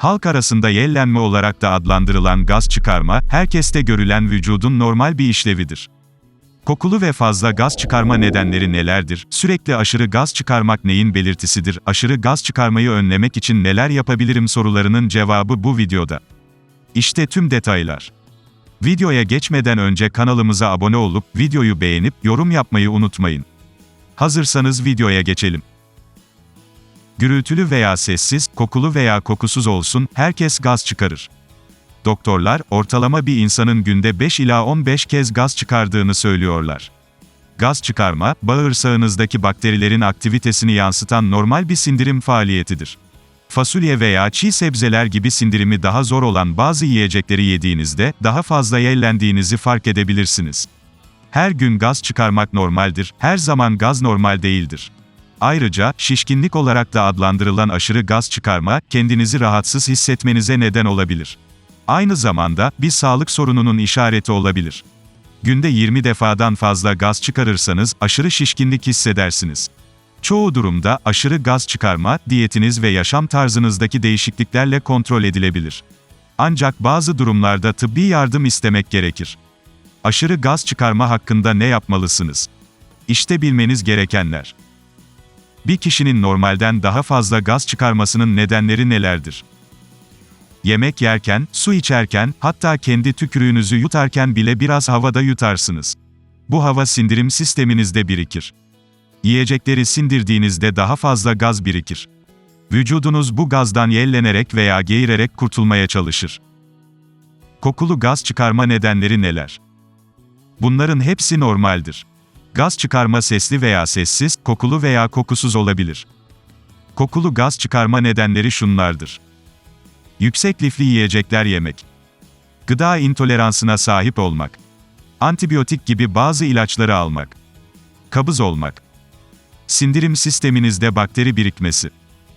Halk arasında yellenme olarak da adlandırılan gaz çıkarma, herkeste görülen vücudun normal bir işlevidir. Kokulu ve fazla gaz çıkarma nedenleri nelerdir? Sürekli aşırı gaz çıkarmak neyin belirtisidir? Aşırı gaz çıkarmayı önlemek için neler yapabilirim sorularının cevabı bu videoda. İşte tüm detaylar. Videoya geçmeden önce kanalımıza abone olup videoyu beğenip yorum yapmayı unutmayın. Hazırsanız videoya geçelim. Gürültülü veya sessiz, kokulu veya kokusuz olsun, herkes gaz çıkarır. Doktorlar, ortalama bir insanın günde 5 ila 15 kez gaz çıkardığını söylüyorlar. Gaz çıkarma, bağırsağınızdaki bakterilerin aktivitesini yansıtan normal bir sindirim faaliyetidir. Fasulye veya çiğ sebzeler gibi sindirimi daha zor olan bazı yiyecekleri yediğinizde, daha fazla yellendiğinizi fark edebilirsiniz. Her gün gaz çıkarmak normaldir, her zaman gaz normal değildir. Ayrıca, şişkinlik olarak da adlandırılan aşırı gaz çıkarma, kendinizi rahatsız hissetmenize neden olabilir. Aynı zamanda, bir sağlık sorununun işareti olabilir. Günde 20 defadan fazla gaz çıkarırsanız, aşırı şişkinlik hissedersiniz. Çoğu durumda, aşırı gaz çıkarma, diyetiniz ve yaşam tarzınızdaki değişikliklerle kontrol edilebilir. Ancak bazı durumlarda tıbbi yardım istemek gerekir. Aşırı gaz çıkarma hakkında ne yapmalısınız? İşte bilmeniz gerekenler. Bir kişinin normalden daha fazla gaz çıkarmasının nedenleri nelerdir? Yemek yerken, su içerken, hatta kendi tükürüğünüzü yutarken bile biraz havada yutarsınız. Bu hava sindirim sisteminizde birikir. Yiyecekleri sindirdiğinizde daha fazla gaz birikir. Vücudunuz bu gazdan yellenerek veya geğirerek kurtulmaya çalışır. Kokulu gaz çıkarma nedenleri neler? Bunların hepsi normaldir. Gaz çıkarma sesli veya sessiz, kokulu veya kokusuz olabilir. Kokulu gaz çıkarma nedenleri şunlardır. Yüksek lifli yiyecekler yemek. Gıda intoleransına sahip olmak. Antibiyotik gibi bazı ilaçları almak. Kabız olmak. Sindirim sisteminizde bakteri birikmesi.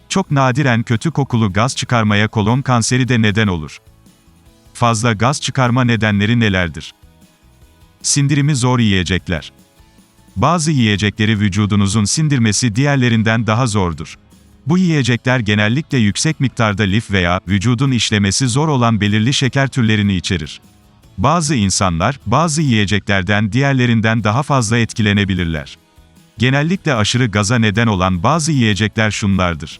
Çok nadiren kötü kokulu gaz çıkarmaya kolon kanseri de neden olur. Fazla gaz çıkarma nedenleri nelerdir? Sindirimi zor yiyecekler. Bazı yiyecekleri vücudunuzun sindirmesi diğerlerinden daha zordur. Bu yiyecekler genellikle yüksek miktarda lif veya vücudun işlemesi zor olan belirli şeker türlerini içerir. Bazı insanlar, bazı yiyeceklerden diğerlerinden daha fazla etkilenebilirler. Genellikle aşırı gaza neden olan bazı yiyecekler şunlardır.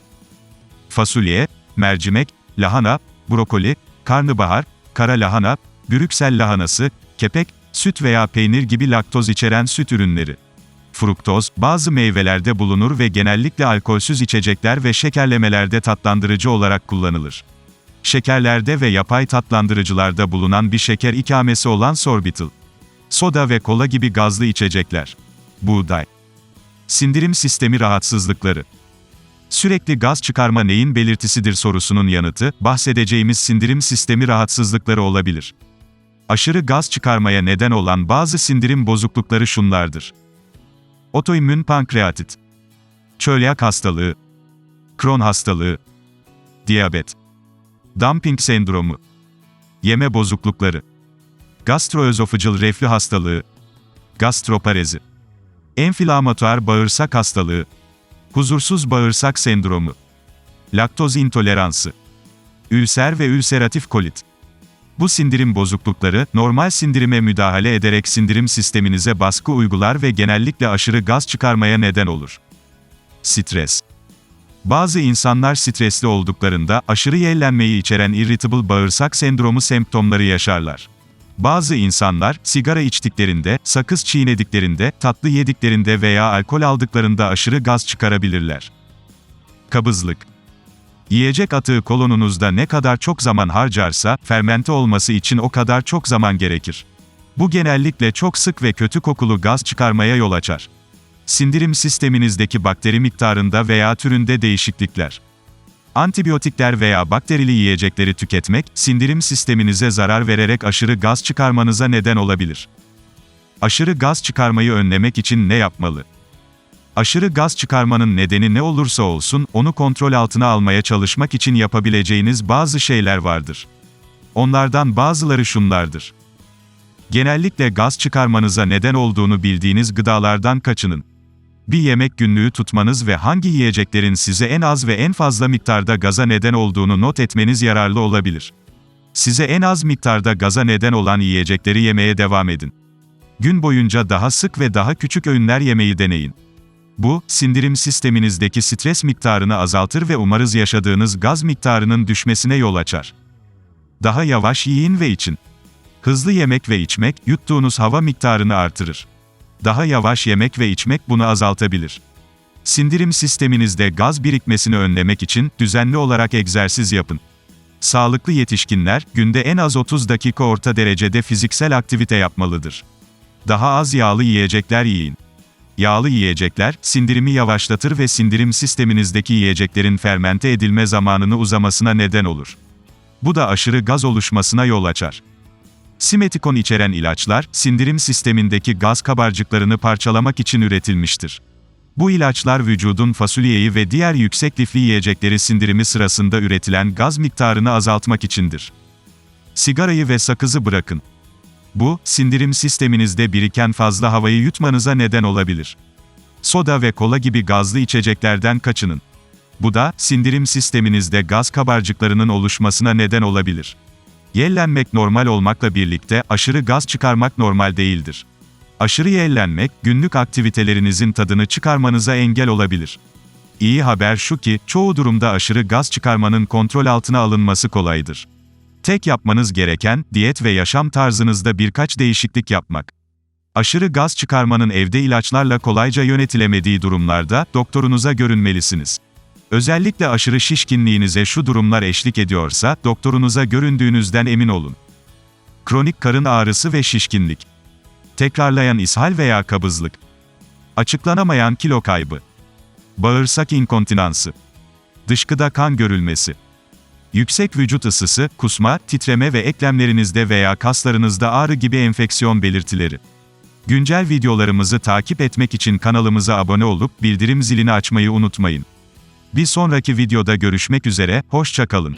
Fasulye, mercimek, lahana, brokoli, karnabahar, kara lahana, Brüksel lahanası, kepek, süt veya peynir gibi laktoz içeren süt ürünleri. Fruktoz, bazı meyvelerde bulunur ve genellikle alkolsüz içecekler ve şekerlemelerde tatlandırıcı olarak kullanılır. Şekerlerde ve yapay tatlandırıcılarda bulunan bir şeker ikamesi olan sorbital. Soda ve kola gibi gazlı içecekler. Buğday. Sindirim sistemi rahatsızlıkları. Sürekli gaz çıkarma neyin belirtisidir sorusunun yanıtı, bahsedeceğimiz sindirim sistemi rahatsızlıkları olabilir. Aşırı gaz çıkarmaya neden olan bazı sindirim bozuklukları şunlardır. Otoimmün pankreatit, çölyak hastalığı, Crohn hastalığı, diyabet, dumping sendromu, yeme bozuklukları, gastroözofajal reflü hastalığı, gastroparezi, enflamatuar bağırsak hastalığı, huzursuz bağırsak sendromu, laktoz intoleransı, ülser ve ülseratif kolit. Bu sindirim bozuklukları, normal sindirime müdahale ederek sindirim sisteminize baskı uygular ve genellikle aşırı gaz çıkarmaya neden olur. Stres. Bazı insanlar stresli olduklarında, aşırı yellenmeyi içeren irritable bağırsak sendromu semptomları yaşarlar. Bazı insanlar, sigara içtiklerinde, sakız çiğnediklerinde, tatlı yediklerinde veya alkol aldıklarında aşırı gaz çıkarabilirler. Kabızlık. Yiyecek atığı kolonunuzda ne kadar çok zaman harcarsa, fermente olması için o kadar çok zaman gerekir. Bu genellikle çok sık ve kötü kokulu gaz çıkarmaya yol açar. Sindirim sisteminizdeki bakteri miktarında veya türünde değişiklikler. Antibiyotikler veya bakterili yiyecekleri tüketmek, sindirim sisteminize zarar vererek aşırı gaz çıkarmanıza neden olabilir. Aşırı gaz çıkarmayı önlemek için ne yapmalı? Aşırı gaz çıkarmanın nedeni ne olursa olsun, onu kontrol altına almaya çalışmak için yapabileceğiniz bazı şeyler vardır. Onlardan bazıları şunlardır. Genellikle gaz çıkarmanıza neden olduğunu bildiğiniz gıdalardan kaçının. Bir yemek günlüğü tutmanız ve hangi yiyeceklerin size en az ve en fazla miktarda gaza neden olduğunu not etmeniz yararlı olabilir. Size en az miktarda gaza neden olan yiyecekleri yemeye devam edin. Gün boyunca daha sık ve daha küçük öğünler yemeyi deneyin. Bu, sindirim sisteminizdeki stres miktarını azaltır ve umarız yaşadığınız gaz miktarının düşmesine yol açar. Daha yavaş yiyin ve için. Hızlı yemek ve içmek, yuttuğunuz hava miktarını artırır. Daha yavaş yemek ve içmek bunu azaltabilir. Sindirim sisteminizde gaz birikmesini önlemek için düzenli olarak egzersiz yapın. Sağlıklı yetişkinler günde en az 30 dakika orta derecede fiziksel aktivite yapmalıdır. Daha az yağlı yiyecekler yiyin. Yağlı yiyecekler sindirimi yavaşlatır ve sindirim sisteminizdeki yiyeceklerin fermente edilme zamanını uzamasına neden olur. Bu da aşırı gaz oluşmasına yol açar. Simetikon içeren ilaçlar, sindirim sistemindeki gaz kabarcıklarını parçalamak için üretilmiştir. Bu ilaçlar vücudun fasulyeyi ve diğer yüksek lifli yiyecekleri sindirimi sırasında üretilen gaz miktarını azaltmak içindir. Sigarayı ve sakızı bırakın. Bu, sindirim sisteminizde biriken fazla havayı yutmanıza neden olabilir. Soda ve kola gibi gazlı içeceklerden kaçının. Bu da, sindirim sisteminizde gaz kabarcıklarının oluşmasına neden olabilir. Yellenmek normal olmakla birlikte, aşırı gaz çıkarmak normal değildir. Aşırı yellenmek, günlük aktivitelerinizin tadını çıkarmanıza engel olabilir. İyi haber şu ki, çoğu durumda aşırı gaz çıkarmanın kontrol altına alınması kolaydır. Tek yapmanız gereken, diyet ve yaşam tarzınızda birkaç değişiklik yapmak. Aşırı gaz çıkarmanın evde ilaçlarla kolayca yönetilemediği durumlarda, doktorunuza görünmelisiniz. Özellikle aşırı şişkinliğinize şu durumlar eşlik ediyorsa, doktorunuza göründüğünüzden emin olun. Kronik karın ağrısı ve şişkinlik. Tekrarlayan ishal veya kabızlık. Açıklanamayan kilo kaybı. Bağırsak inkontinansı. Dışkıda kan görülmesi. Yüksek vücut ısısı, kusma, titreme ve eklemlerinizde veya kaslarınızda ağrı gibi enfeksiyon belirtileri. Güncel videolarımızı takip etmek için kanalımıza abone olup bildirim zilini açmayı unutmayın. Bir sonraki videoda görüşmek üzere, hoşça kalın.